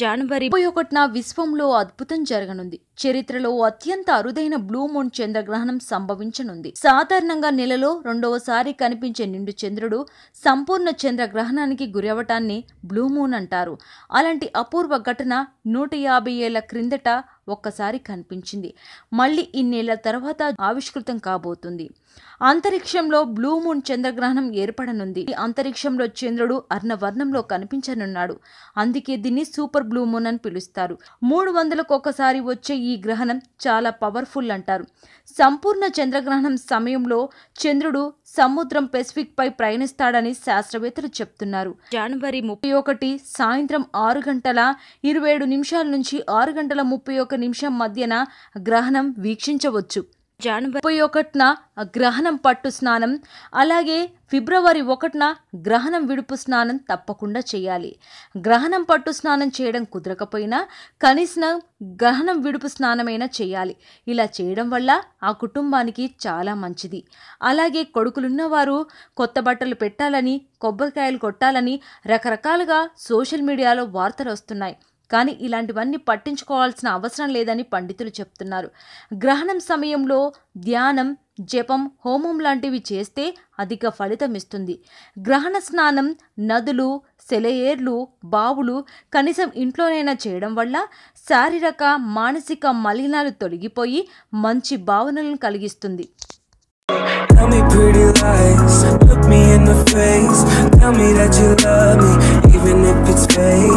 జనవరి ముప్పై ఒకటిన విశ్వంలో అద్భుతం జరగనుంది. చరిత్రలో అత్యంత అరుదైన బ్లూ మూన్ చంద్రగ్రహణం సంభవించనుంది. సాధారణంగా నెలలో రెండవసారి కనిపించే నిండు చంద్రుడు సంపూర్ణ చంద్రగ్రహణానికి గురవటాన్ని బ్లూ మూన్ అంటారు. అలాంటి అపూర్వ ఘటన నూట యాభై ఏళ్ళ క్రిందట ఒక్కసారి కనిపించింది. మళ్ళీ ఇన్నేళ్ళ తర్వాత ఆవిష్కృతం కాబోతుంది. అంతరిక్షంలో బ్లూ మూన్ చంద్రగ్రహణం ఏర్పడనుంది. ఈ అంతరిక్షంలో చంద్రుడు అర్ణవర్ణంలో కనిపించనున్నాడు. అందుకే దీన్ని సూపర్ బ్లూ మూన్ అని పిలుస్తారు. మూడు వందలకు ఒకసారి వచ్చే ఈ గ్రహణం చాలా పవర్ఫుల్ అంటారు. సంపూర్ణ చంద్రగ్రహణం సమయంలో చంద్రుడు సముద్రం పెసిఫిక్ పై ప్రయాణిస్తాడని శాస్త్రవేత్తలు చెప్తున్నారు. జనవరి ముప్పై ఒకటి సాయంత్రం ఆరు గంటల ఇరవై ఏడు నిమిషాల నుంచి ఆరు గంటల ముప్పై ఒక నిమిషం మధ్యన గ్రహణం వీక్షించవచ్చు. జనవరి ముప్పై ఒకటిన గ్రహణం పట్టు స్నానం అలాగే ఫిబ్రవరి ఒకటిన గ్రహణం విడుపు స్నానం తప్పకుండా చేయాలి. గ్రహణం పట్టు స్నానం చేయడం కుదరకపోయినా కనీసం గ్రహణం విడుపు స్నానమైనా చేయాలి. ఇలా చేయడం వల్ల ఆ కుటుంబానికి చాలా మంచిది. అలాగే కొడుకులున్నవారు కొత్త బట్టలు పెట్టాలని కొబ్బరికాయలు కొట్టాలని రకరకాలుగా సోషల్ మీడియాలో వార్తలు వస్తున్నాయి. కానీ ఇలాంటివన్నీ పట్టించుకోవాల్సిన అవసరం లేదని పండితులు చెప్తున్నారు గ్రహణం సమయంలో ధ్యానం జపం హోమం లాంటివి చేస్తే అధిక ఫలితం ఇస్తుంది గ్రహణ స్నానం నదులు సెలయేర్లు బావులు కనీసం ఇంట్లోనైనా చేయడం వల్ల శారీరక మానసిక మలినాలు తొలగిపోయి మంచి భావనలను కలిగిస్తుంది Tell me pretty lies, look me in the face. Tell me that you love me, even if it's fake.